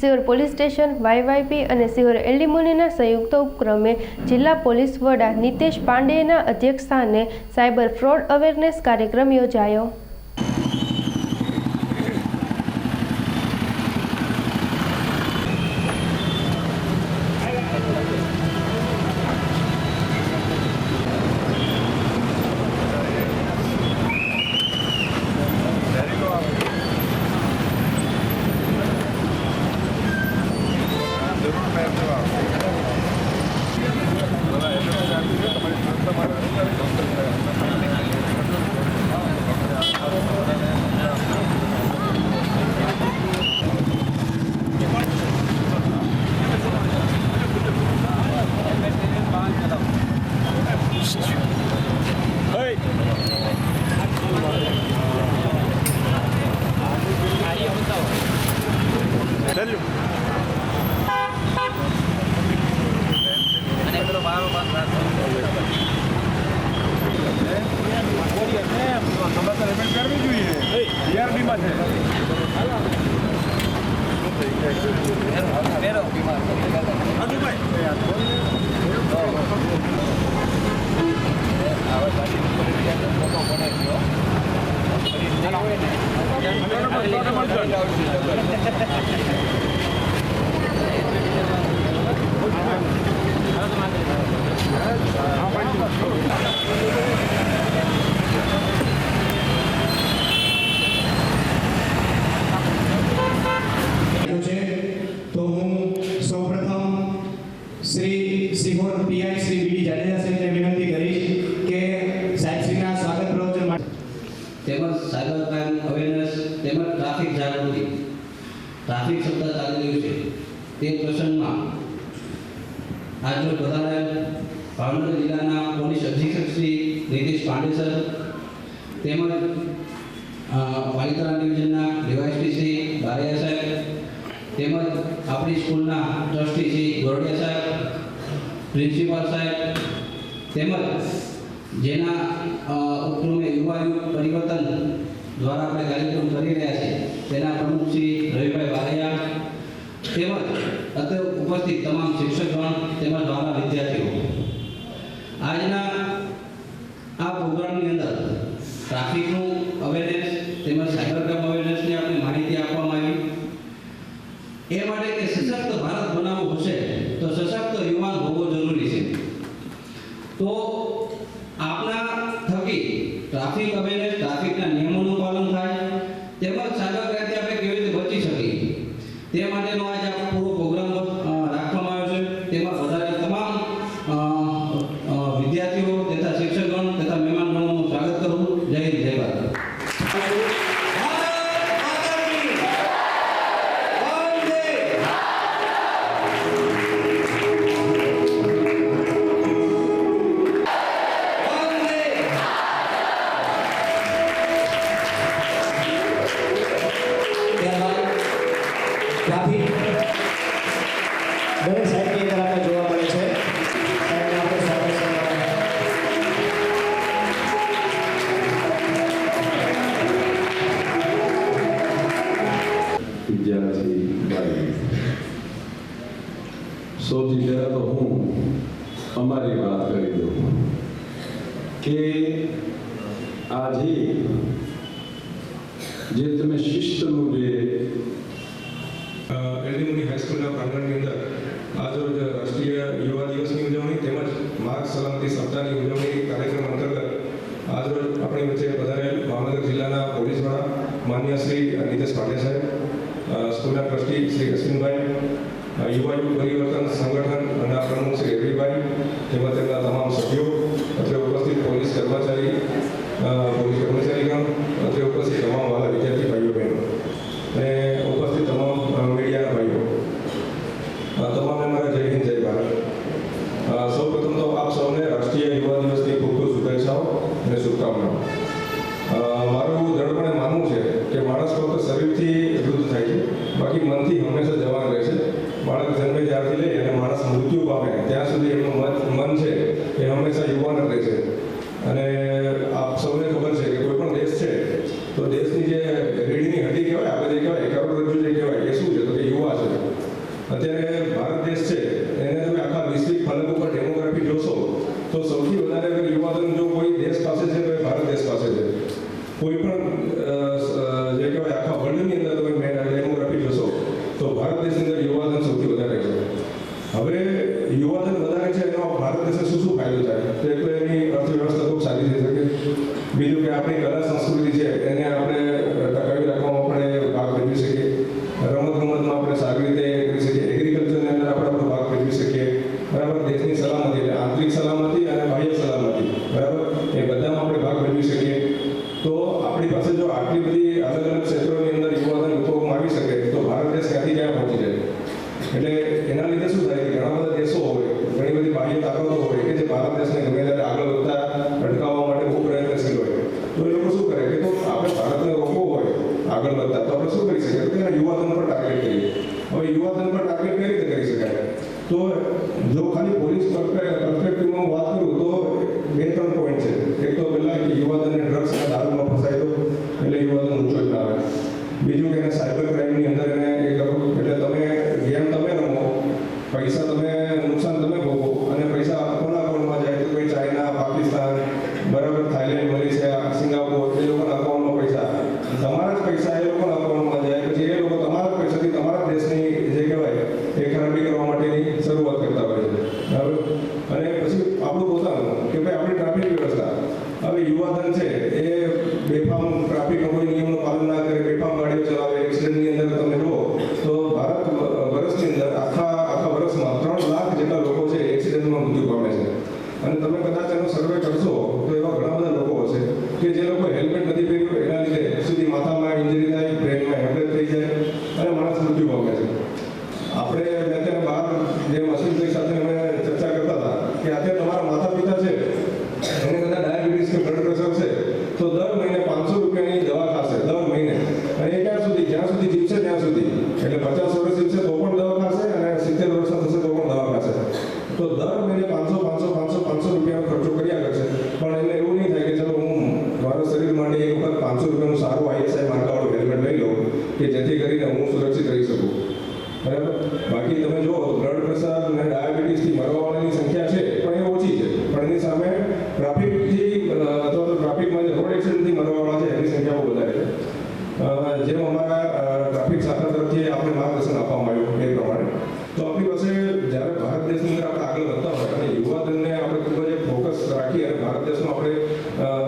Sihor police station, વાયવાયપી અને સિહોર એલડીમોનીના સંયુક્ત ઉપક્રમે જિલ્લા પોલીસ વડા નિતેશ પાંડેના અધ્યક્ષસ્થાને સાયબર ફ્રોડ અવેરનેસ કાર્યક્રમ યોજાયો. તેમજ જેના ઉપક્રમે યુવા યુગ પરિવર્તન દ્વારા આપણે કાર્યક્રમ કરી રહ્યા છીએ, તેના પ્રમુખ શ્રી રવિભાઈ વાલિયા તેમજ અત્યારે ઉપસ્થિત તમામ શિક્ષકગણ તેમજ દ્વારા વિદ્યાર્થીઓ. આજના માન્ય શ્રી નીતેશ પાંડે સાહેબ સ્કૂલના ટ્રસ્ટી શ્રી અશ્વિનભાઈ યુવા યુગ પરિવર્તન સંગઠનના પ્રમુખ શ્રી રવિભાઈ તેમજ તેમના તમામ સભ્યો અત્યારે ઉપસ્થિત પોલીસ કર્મચારી પોલીસ કર્મચારી માણસ મૃત્યુ પામે ત્યાં સુધી એમનું મન છે એ હંમેશા યુવાન જ રહે છે. અને સંસ્કૃતિ છે એને આપણે ટકાવી રાખવા ok that's not great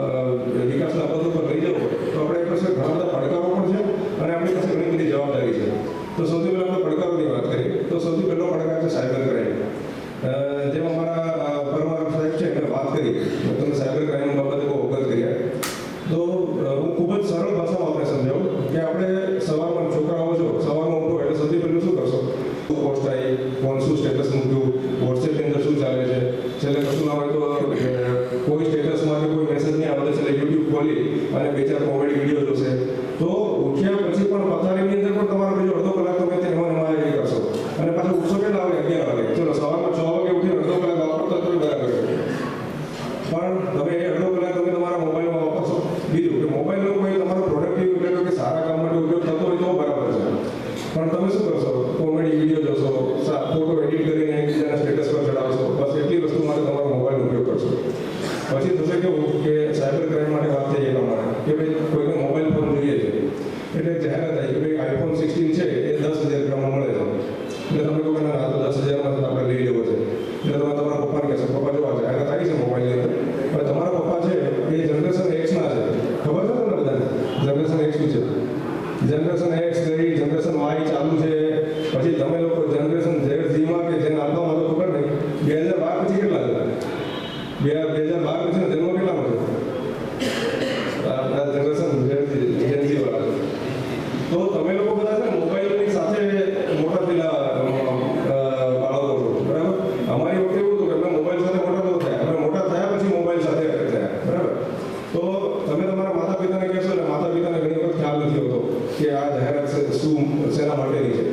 કે આ જાહેરાત શું શેના માટેની છે?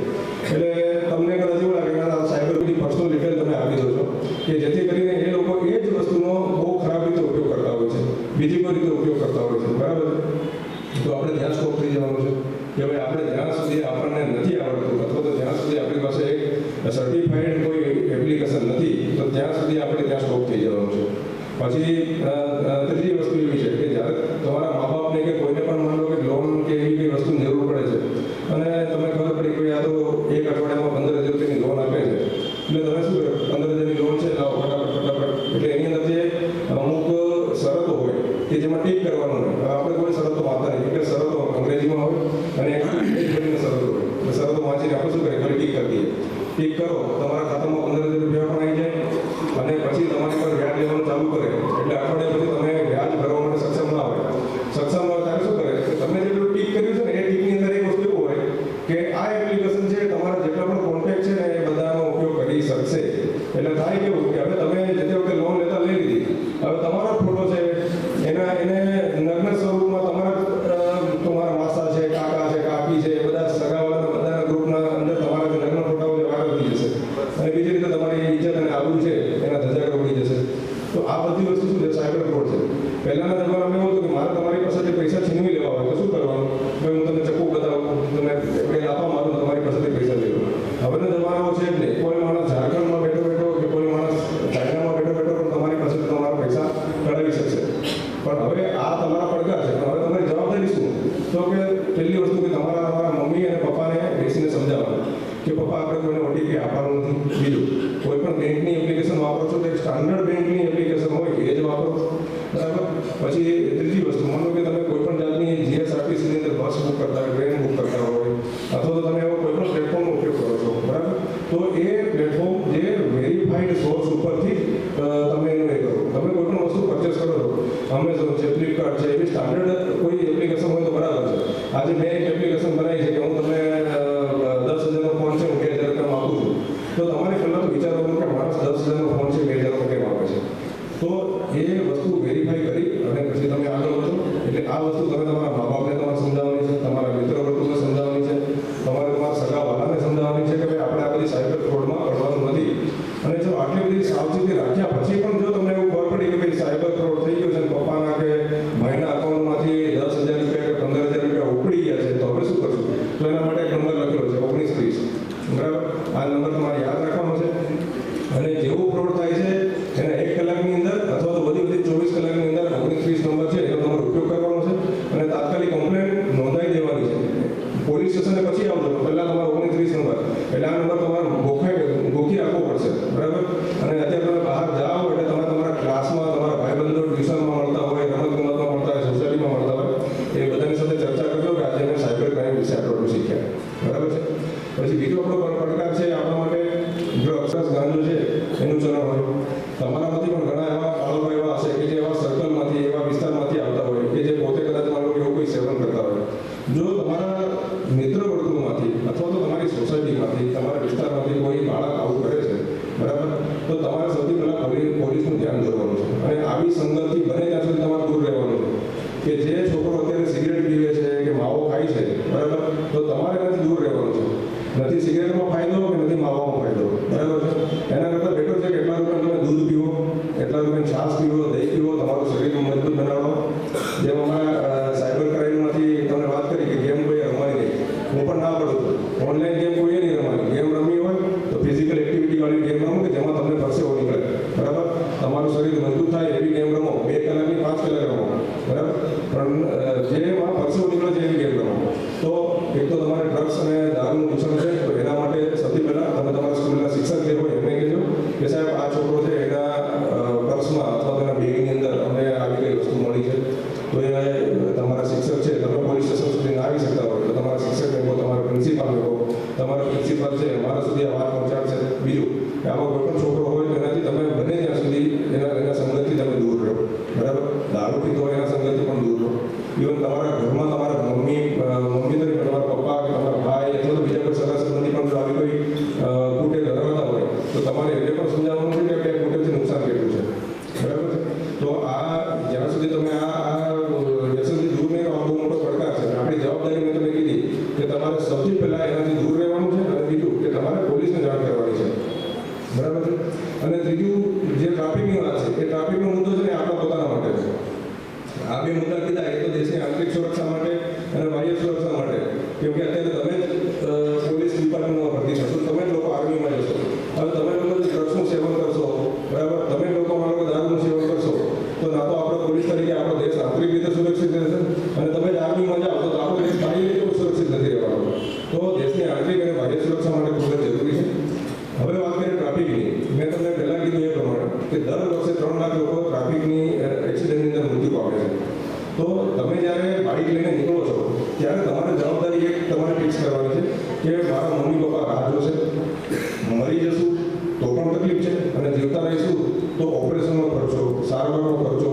એટલે તમને કદાચ એવું લાગે કે સાયબર બધી પર્સનલ ડિટેલ તમે આપી દો છો કે જેથી કે જેમાં ટીક કરવાનું આપણે કોઈ શરતો વાંચતા નહીં. કે શરતો અંગ્રેજીમાં હોય અને શરતો હોય. શરતો વાંચીને આપણે શું કરીએ? ટીક કરી દઈએ. ટીક કરો. તમારા ખાતામાં પંદર હજાર રૂપિયા પણ આવી જાય અને પછી તમારી પર વ્યાજ લેવાનું ચાલુ કરે. એટલે અઠવાડિયા પછી તમે વ્યાજ ભરવા માટે સક્ષમ ના હોય. સક્ષમ ના હોય ત્યારે શું કરે? કે તમે જેટલું ટીક કર્યું છે ને, એ ટીકની અંદર એક વસ્તુ એવું હોય કે આ એપ્લિકેશન છે, તમારા જેટલા પણ કોન્ટેક્ટ છે ને, એ બધાનો ઉપયોગ કરી શકશે. એટલે થાય કે બેંકની એપ્લિકેશન વાપરો છો તો એક સ્ટાન્ડર્ડ બેંકની એપ્લિકેશન હોય એ જ વાપરો છો બરાબર પછી ત્રીજી વસ્તુ માનો કે તમે કોઈ પણ જાતની જીએસઆરટીસીની અંદર બસ બુક કરતા હોય ટ્રેન બુક કરતા હોય અથવા તો તમે એવો કોઈ પણ પ્લેટફોર્મનો ઉપયોગ કરો છો બરાબર તો એ પ્લેટફોર્મ જે વેરીફાઈડ સોર્સ ઉપરથી તમે એનું એ કરો તમે કોઈ પણ વસ્તુ પરચેસ કરો છો અમેઝોન છે ફ્લિપકાર્ટ છે એવી સ્ટાન્ડર્ડ તમારું શું કરે તમારા મા બાપને તમારે સમજાવવાની છે તમારા કે જે છોકરો અત્યારે સિગરેટ પીવે છે કે માવો ખાય છે, બરાબર? તો તમારે એનાથી દૂર રહેવાનું છે. નથી સિગરેટમાં ફાયદો કે નથી માવામાં ફાયદો? બરાબર છે? એના કરતાં બેટર છે કે એટલા રૂપિયા તમે દૂધ પીવો, એટલા રૂપિયા છાશ પીવો, દહીં પીવો, તમારું શરીરને મજબૂત બનાવો. જેમાં અમારા સુધી તમે આ વ્યસનથી દૂર નહીં રહો મોટો પડકાર છે. આપણી જવાબદારી મેં તમે કીધી કે તમારે સૌથી પહેલા એનાથી દૂર રહેવાનું છે અને બીજું કે તમારે પોલીસને જાણ કરવાની છે. બરાબર છે? અને ત્રીજું નાગરિક અને બાહ્ય સુરક્ષા માટે ખૂબ જ જરૂરી છે. હવે વાત કરીએ ટ્રાફિકની. મેં તમને પહેલાં કીધું એ પ્રમાણે કે દર વર્ષે ત્રણ લાખ લોકો ટ્રાફિકની એક્સિડન્ટની અંદર મૃત્યુ પામે છે. તો તમે જ્યારે બાઇક લઈને નીકળો છો, ત્યારે તમારે જવાબદારી એક તમારે ફિક્સ કરવાની છે કે મારા મમ્મી પપ્પા રાહ જોશે, મરી જશું તો પણ તકલીફ છે અને જીવતા રહીશું તો ઓપરેશનનો ખર્ચો, સારવારનો ખર્ચો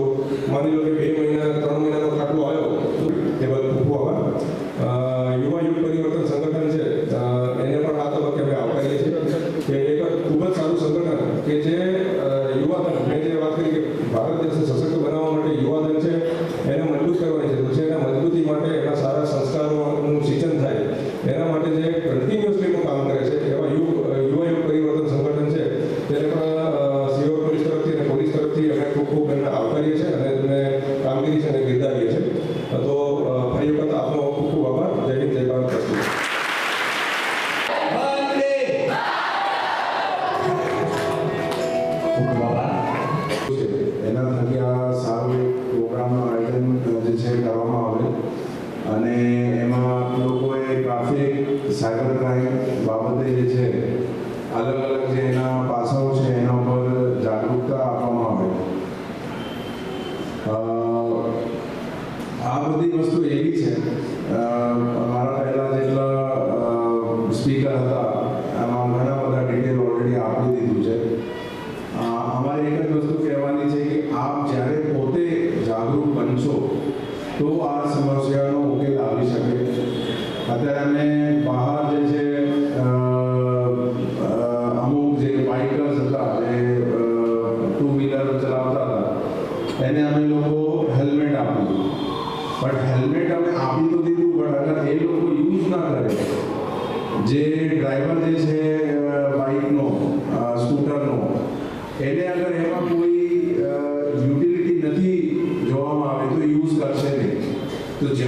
cyber crime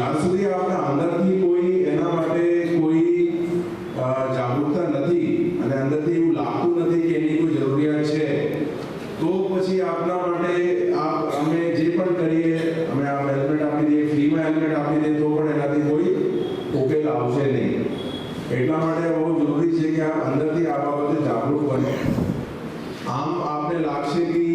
જ્યાં સુધી આપણે અંદરથી કોઈ એના માટે કોઈ જાગૃતતા નથી અને અંદરથી એવું લાગતું નથી કે એની કોઈ જરૂરિયાત છે, તો પછી આપના માટે આપ, અમે જે પણ કરીએ, અમે આ હેલ્મેટ આપી દઈએ ફ્રીમાં હેલ્મેટ આપી દઈએ, તો પણ એનાથી કોઈ ઉકેલ આવશે નહીં. એટલા માટે બહુ જરૂરી છે કે આપ અંદરથી આ બાબતે જાગૃત બને. આમ આપને લાગશે કે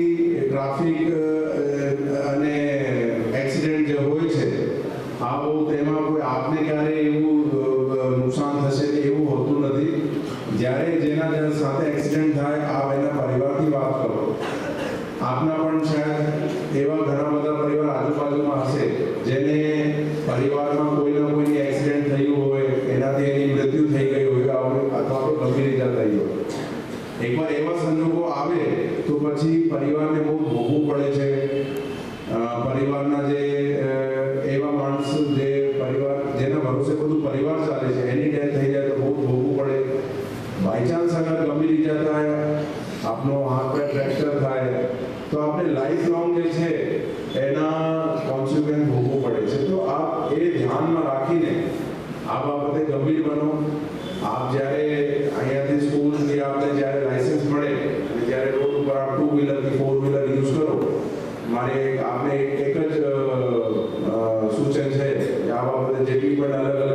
પછી પરિવારને બહુ ભોગવું પડે છે. પરિવારના જે આવા બધા જેટલી પણ અલગ અલગ